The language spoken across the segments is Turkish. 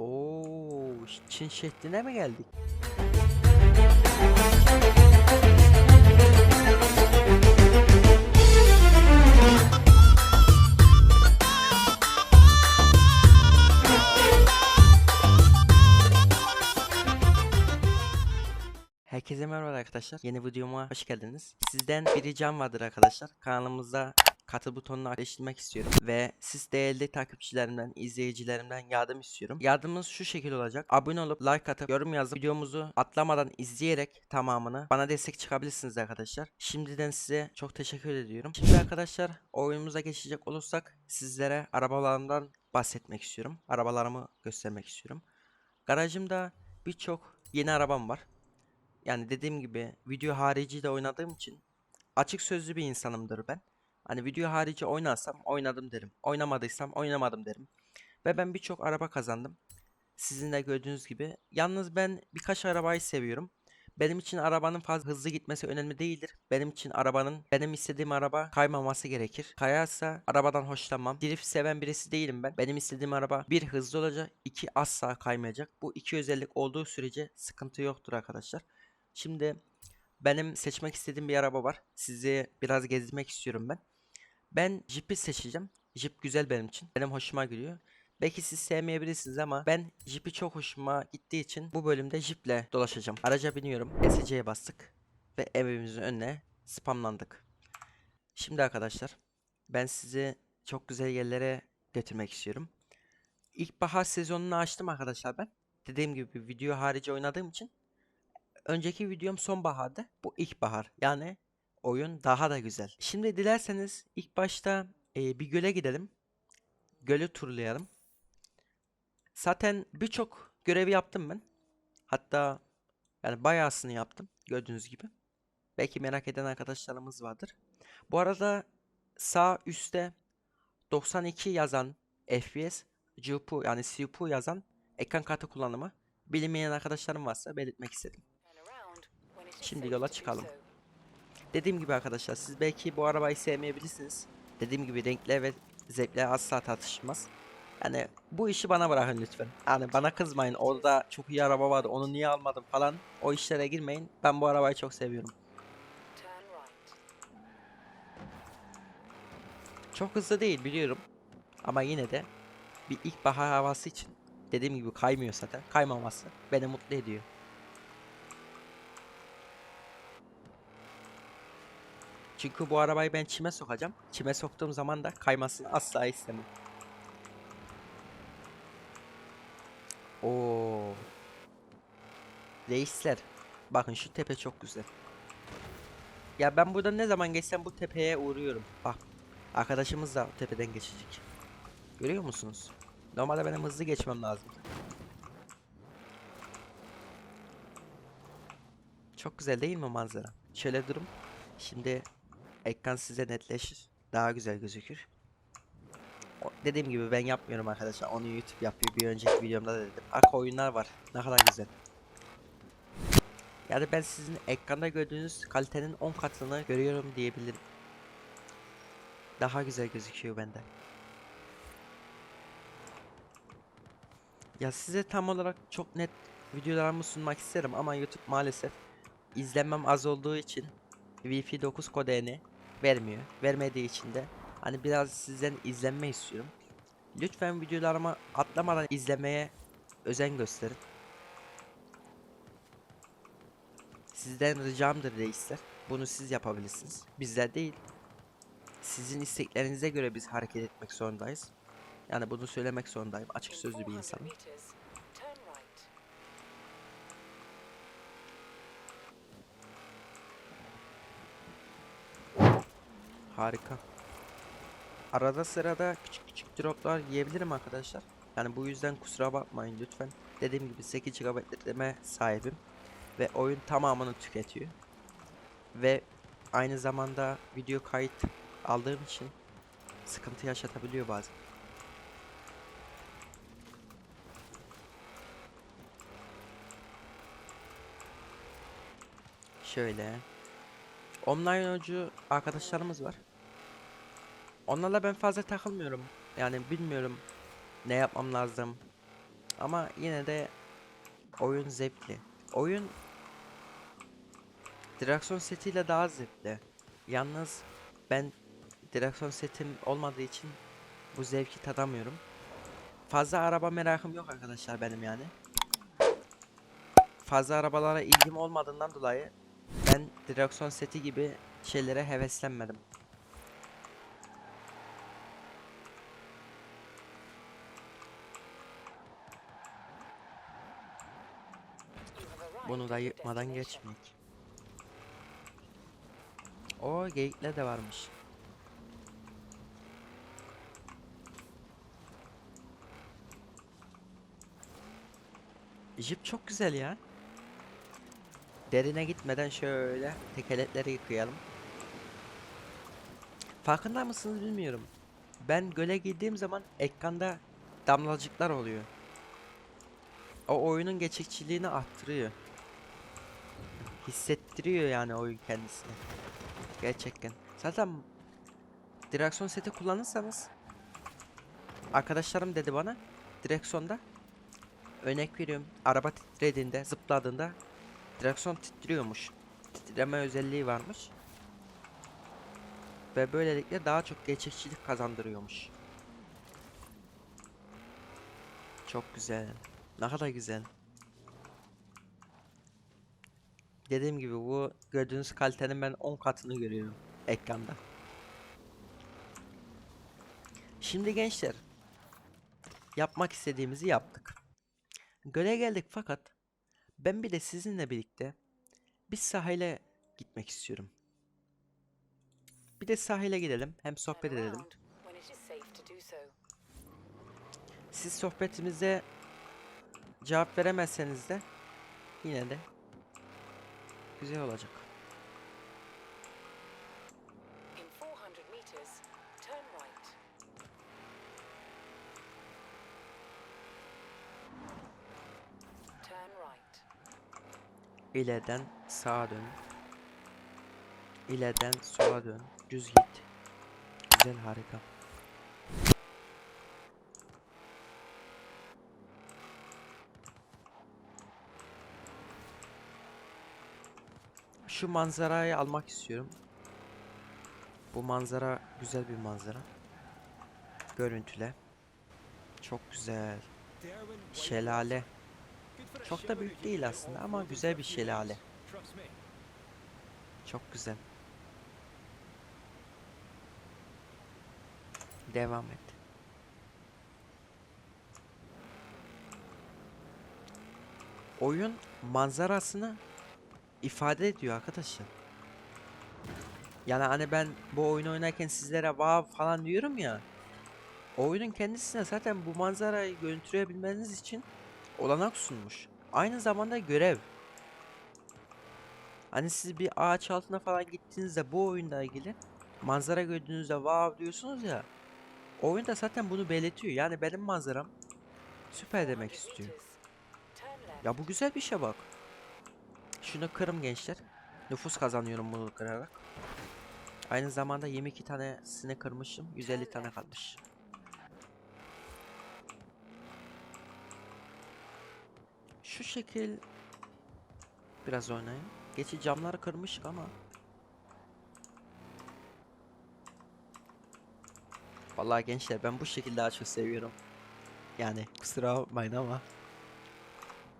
Oo, Çin şehrine mi geldik? Herkese merhaba arkadaşlar. Yeni videoma hoş geldiniz. Sizden bir ricam vardır arkadaşlar. Kanalımızda katıl butonunu aktifleştirmek istiyorum. Ve siz değerli takipçilerimden, izleyicilerimden yardım istiyorum. Yardımınız şu şekilde olacak. Abone olup like atıp yorum yazıp videomuzu atlamadan izleyerek tamamını bana destek çıkabilirsiniz arkadaşlar. Şimdiden size çok teşekkür ediyorum. Şimdi arkadaşlar oyunumuza geçecek olursak sizlere arabalarımdan bahsetmek istiyorum. Arabalarımı göstermek istiyorum. Garajımda birçok yeni arabam var. Yani dediğim gibi video harici de oynadığım için açık sözlü bir insanımdır ben. Hani video harici oynarsam oynadım derim. Oynamadıysam oynamadım derim. Ve ben birçok araba kazandım. Sizin de gördüğünüz gibi. Yalnız ben birkaç arabayı seviyorum. Benim için arabanın fazla hızlı gitmesi önemli değildir. Benim için arabanın benim istediğim araba kaymaması gerekir. Kayarsa arabadan hoşlanmam. Drift seven birisi değilim ben. Benim istediğim araba bir hızlı olacak, iki asla kaymayacak. Bu iki özellik olduğu sürece sıkıntı yoktur arkadaşlar. Şimdi benim seçmek istediğim bir araba var. Sizi biraz gezdirmek istiyorum ben. Ben Jeep'i seçeceğim. Jeep güzel benim için. Benim hoşuma gidiyor. Belki siz sevmeyebilirsiniz ama ben Jeep'i çok hoşuma gittiği için bu bölümde Jeep'le dolaşacağım. Araca biniyorum. SC'ye bastık. Ve evimizin önüne spamlandık. Şimdi arkadaşlar ben sizi çok güzel yerlere götürmek istiyorum. İlkbahar sezonunu açtım arkadaşlar ben. Dediğim gibi video harici oynadığım için önceki videom sonbahardı. Bu ilkbahar. Yani oyun daha da güzel. Şimdi dilerseniz ilk başta e, bir göle gidelim. Gölü turlayalım. Zaten birçok görevi yaptım ben. Hatta yani bayağısını yaptım. Gördüğünüz gibi. Belki merak eden arkadaşlarımız vardır. Bu arada sağ üstte 92 yazan FPS, GPU yani CPU yazan ekran kartı kullanımı bilinmeyen arkadaşlarım varsa belirtmek istedim. Şimdi yola çıkalım. Dediğim gibi arkadaşlar siz belki bu arabayı sevmeyebilirsiniz. Dediğim gibi renkler ve zevkler asla tartışılmaz. Yani bu işi bana bırakın lütfen. Yani bana kızmayın orada çok iyi araba vardı onu niye almadım falan. O işlere girmeyin. Ben bu arabayı çok seviyorum. Çok hızlı değil biliyorum. Ama yine de bir ilkbahar havası için dediğim gibi kaymıyor zaten. Kaymaması beni mutlu ediyor. Çünkü bu arabayı ben çime sokacağım. Çime soktuğum zaman da kaymasını asla istemem. Oo. Reisler. Bakın şu tepe çok güzel. Ya ben buradan ne zaman geçsem bu tepeye uğruyorum. Bak. Arkadaşımız da tepeden geçecek. Görüyor musunuz? Normalde benim hızlı geçmem lazım. Çok güzel değil mi manzara? Şöyle durum. Şimdi ekran size netleşir. Daha güzel gözükür. Dediğim gibi ben yapmıyorum arkadaşlar. Onu YouTube yapıyor. Bir önceki videomda da dedim. Arka oyunlar var. Ne kadar güzel. Yani ben sizin ekranda gördüğünüz kalitenin 10 katını görüyorum diyebilirim. Daha güzel gözüküyor bende. Ya size tam olarak çok net videolarımı sunmak isterim ama YouTube maalesef izlenmem az olduğu için Wi-Fi 9 kodeni vermiyor. Vermediği için de hani biraz sizden izlenme istiyorum. Lütfen videolarımı atlamadan izlemeye özen gösterin. Sizden ricamdır reisler. Bunu siz yapabilirsiniz. Bizler değil. Sizin isteklerinize göre biz hareket etmek zorundayız. Yani bunu söylemek zorundayım. Açık sözlü bir insanım. Harika. Arada sırada küçük küçük droplar yiyebilirim arkadaşlar. Yani bu yüzden kusura bakmayın lütfen. Dediğim gibi 8 GB RAM sahibim. Ve oyun tamamını tüketiyor. Ve aynı zamanda video kayıt aldığım için sıkıntı yaşatabiliyor bazen. Şöyle. Online oyuncu arkadaşlarımız var. Onlarla ben fazla takılmıyorum. Yani bilmiyorum ne yapmam lazım. Ama yine de oyun zevkli. Oyun direksiyon setiyle daha zevkli. Yalnız ben direksiyon setim olmadığı için bu zevki tadamıyorum. Fazla araba merakım yok arkadaşlar benim yani. Fazla arabalara ilgim olmadığından dolayı ben direksiyon seti gibi şeylere heveslenmedim. Bunu da yıkmadan geçmeyek. O geyikler de varmış. Jip çok güzel ya. Derine gitmeden şöyle tekerlekleri yıkayalım. Farkında mısınız bilmiyorum. Ben göle girdiğim zaman ekranda damlacıklar oluyor. O oyunun gerçekçiliğini arttırıyor. Hissettiriyor yani oyun kendisini. Gerçekten. Zaten direksiyon seti kullanırsanız arkadaşlarım dedi bana direksiyonda örnek veriyorum araba titrediğinde zıpladığında direksiyon titriyormuş. Titreme özelliği varmış. Ve böylelikle daha çok gerçekçilik kazandırıyormuş. Çok güzel. Ne kadar güzel. Dediğim gibi bu gördüğünüz kalitenin ben 10 katını görüyorum ekranda. Şimdi gençler yapmak istediğimizi yaptık. Göle geldik fakat ben bir de sizinle birlikte bir sahile gitmek istiyorum. Bir de sahile gidelim hem sohbet edelim. Siz sohbetimize cevap veremezseniz de yine de güzel olacak. In 400 meters, turn right. Turn right. İleriden sağa dön. İleriden sola dön. Düz git. Güzel harika. Şu manzarayı almak istiyorum. Bu manzara güzel bir manzara. Görüntüle. Çok güzel. Şelale. Çok da büyük değil aslında ama güzel bir şelale. Çok güzel. Devam et. Oyun manzarasını ifade ediyor arkadaşlar. Yani hani ben bu oyunu oynarken sizlere wow falan diyorum ya. Oyunun kendisine zaten bu manzarayı görüntüleyebilmeniz için olanak sunmuş. Aynı zamanda görev. Hani siz bir ağaç altına falan gittiğinizde bu oyunda ilgili manzara gördüğünüzde wow diyorsunuz ya. O oyunda zaten bunu belirtiyor. Yani benim manzaram süper demek 400 istiyor. Ya bu güzel bir şey bak. Şunu kırım gençler. Nüfus kazanıyorum bunu kırarak. Aynı zamanda 22 tanesini kırmışım. 150 tane kalmış. Şu şekil biraz oynayayım. Geçi camları kırmıştık ama Vallahi gençler ben bu şekilde daha çok seviyorum. Yani kusura bakmayın ama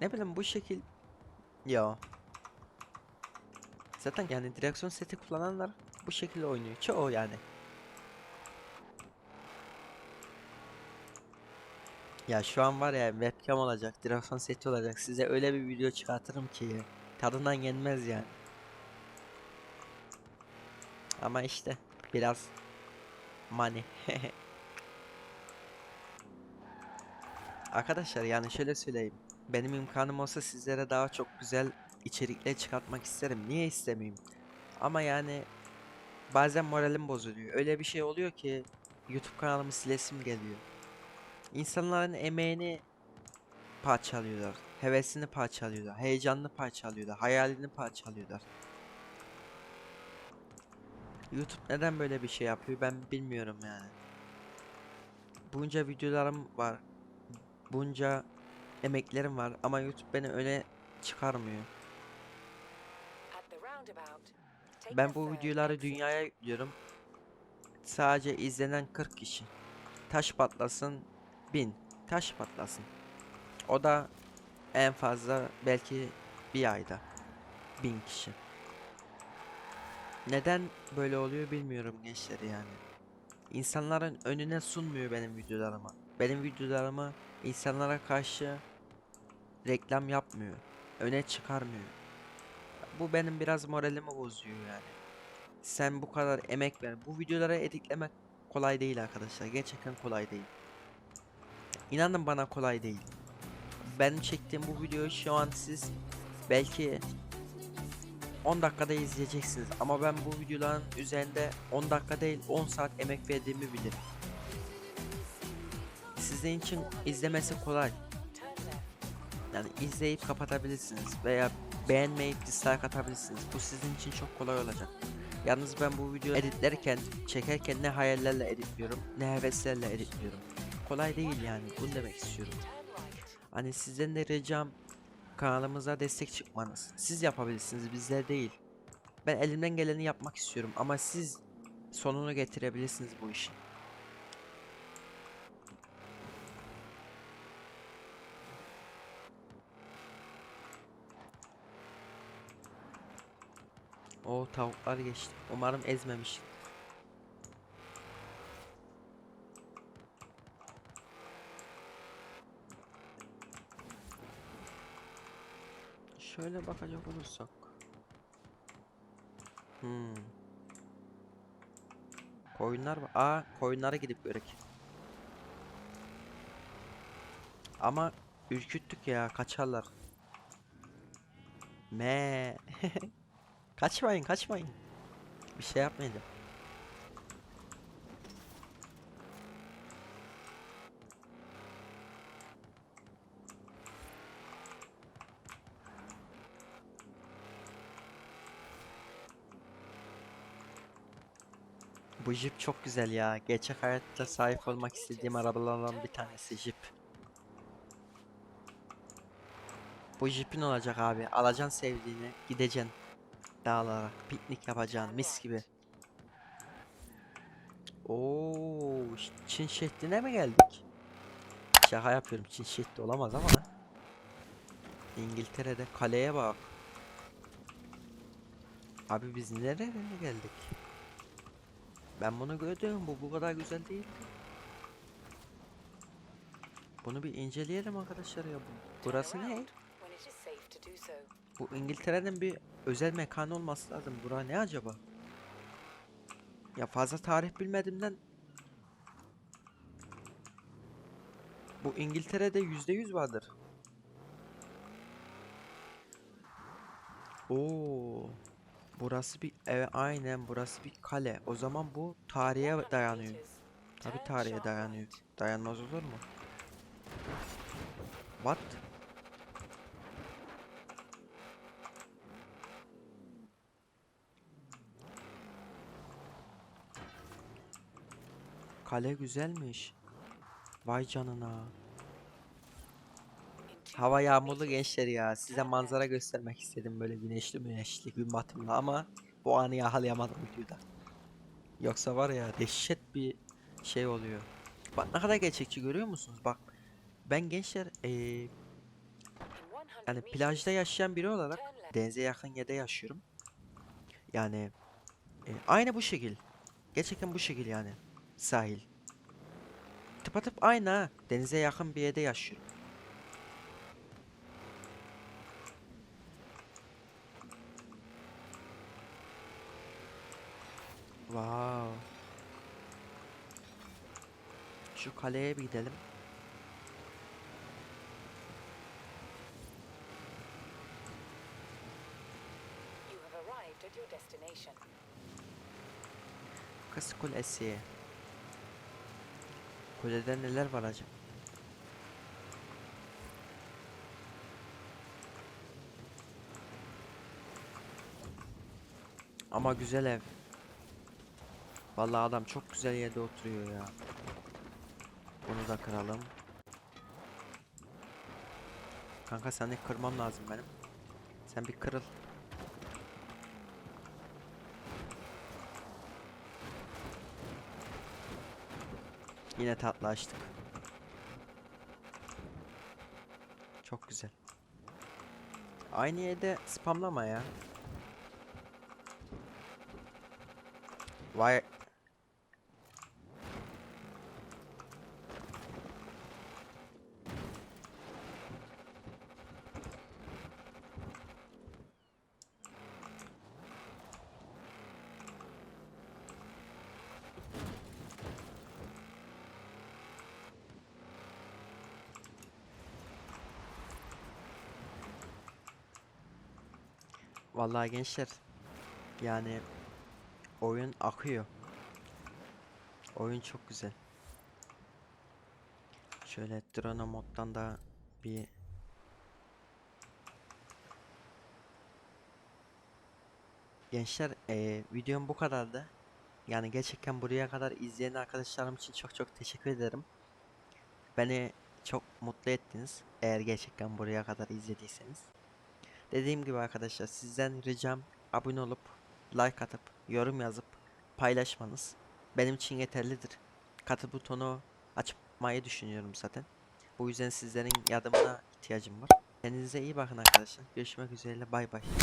ne bileyim bu şekil ya zaten yani direksiyon seti kullananlar bu şekilde oynuyor. Çoğu yani. Ya şu an var ya webcam olacak, direksiyon seti olacak. Size öyle bir video çıkartırım ki tadından yenmez yani. Ama işte biraz money. Arkadaşlar yani şöyle söyleyeyim. Benim imkanım olsa sizlere daha çok güzel içerikler çıkartmak isterim. Niye istemeyeyim? Ama yani bazen moralim bozuluyor. Öyle bir şey oluyor ki YouTube kanalımı silesim geliyor. İnsanların emeğini parçalıyorlar. Hevesini parçalıyorlar. Heyecanını parçalıyorlar. Hayalini parçalıyorlar. YouTube neden böyle bir şey yapıyor ben bilmiyorum yani. Bunca videolarım var. Bunca emeklerim var ama YouTube beni öne çıkarmıyor. Ben bu videoları dünyaya yüklüyorum. Sadece izlenen 40 kişi. Taş patlasın 1000. Taş patlasın. O da en fazla belki bir ayda 1000 kişi. Neden böyle oluyor bilmiyorum gençler yani. İnsanların önüne sunmuyor benim videolarımı. Benim videolarımı insanlara karşı reklam yapmıyor. Öne çıkarmıyor. Bu benim biraz moralimi bozuyor yani. Sen bu kadar emek ver. Bu videolara editlemek kolay değil arkadaşlar. Gerçekten kolay değil. İnanın bana kolay değil. Benim çektiğim bu videoyu şu an siz belki 10 dakikada izleyeceksiniz ama ben bu videoların üzerinde 10 dakika değil 10 saat emek verdiğimi bilirim. Sizin için izlemesi kolay. Yani izleyip kapatabilirsiniz veya beğenmeyip dislike atabilirsiniz. Bu sizin için çok kolay olacak. Yalnız ben bu videoyu editlerken, çekerken ne hayallerle editliyorum, ne heveslerle editliyorum. Kolay değil yani. Bunu demek istiyorum. Hani sizden de ricam kanalımıza destek çıkmanız. Siz yapabilirsiniz, bizler değil. Ben elimden geleni yapmak istiyorum ama siz sonunu getirebilirsiniz bu işin. O tavuklar geçti. Umarım ezmemiş. Şöyle bakacak olursak. Hmm. Koyunlar var. Aa, koyunlara gidip görek. Ama ürküttük ya, kaçarlar. Me. kaçmayın, kaçmayın. Bir şey yapmayacağım. Bu jip çok güzel ya. Gerçek hayatta sahip olmak istediğim arabalardan bir tanesi jip. Bu jipin olacak abi. Alacaksın sevdiğini, gideceksin dağlara, piknik yapacaksın mis gibi. Oo, Çin şehrine mi geldik? Şaka yapıyorum. Çin şehri olamaz ama. İngiltere'de kaleye bak. Abi biz nereye geldik? Ben bunu gördüm. Bu bu kadar güzel değil. Bunu bir inceleyelim arkadaşlar ya. Bu, burası ne? Bu İngiltere'nin bir özel mekanı olması lazım. Bura ne acaba? Ya fazla tarih bilmediğimden Bu İngiltere'de yüzde yüz vardır. Oo. Burası bir evet aynen burası bir kale. O zaman bu tarihe 100 dayanıyor. Tabi tarihe dayanıyor. Dayanmaz olur mu? What? Kale güzelmiş. Vay canına. In 200 Hava yağmurlu gençler ya. Size manzara göstermek istedim böyle güneşli güneşli gün batımlı ama bu anı yakalayamadım videoda. Yoksa var ya dehşet bir şey oluyor. Bak ne kadar gerçekçi görüyor musunuz? Bak ben gençler 100 yani plajda yaşayan biri olarak denize yakın yerde yaşıyorum. Yani e, aynı bu şekil. Gerçekten bu şekil yani. Sahil. Tıpatıp aynı ha. Denize yakın bir yerde yaşıyorum. Wow. Şu kaleye bir gidelim. Kız Kulesi. Kulede neler var acaba? Ama güzel ev. Vallahi adam çok güzel yerde oturuyor ya. Bunu da kıralım. Kanka seni kırmam lazım benim. Sen bir kırıl. Yine tatlı açtık. Çok güzel. Aynı yerde spamlama ya. Vay. Vallahi gençler yani oyun akıyor. Oyun çok güzel. Şöyle drone moddan da bir Gençler eee videom bu kadardı. Yani gerçekten buraya kadar izleyen arkadaşlarım için çok çok teşekkür ederim. Beni çok mutlu ettiniz. Eğer gerçekten buraya kadar izlediyseniz. Dediğim gibi arkadaşlar sizden ricam abone olup like atıp yorum yazıp paylaşmanız benim için yeterlidir. Katı butonu açmayı düşünüyorum zaten. Bu yüzden sizlerin yardımına ihtiyacım var. Kendinize iyi bakın arkadaşlar. Görüşmek üzere. Bay bay.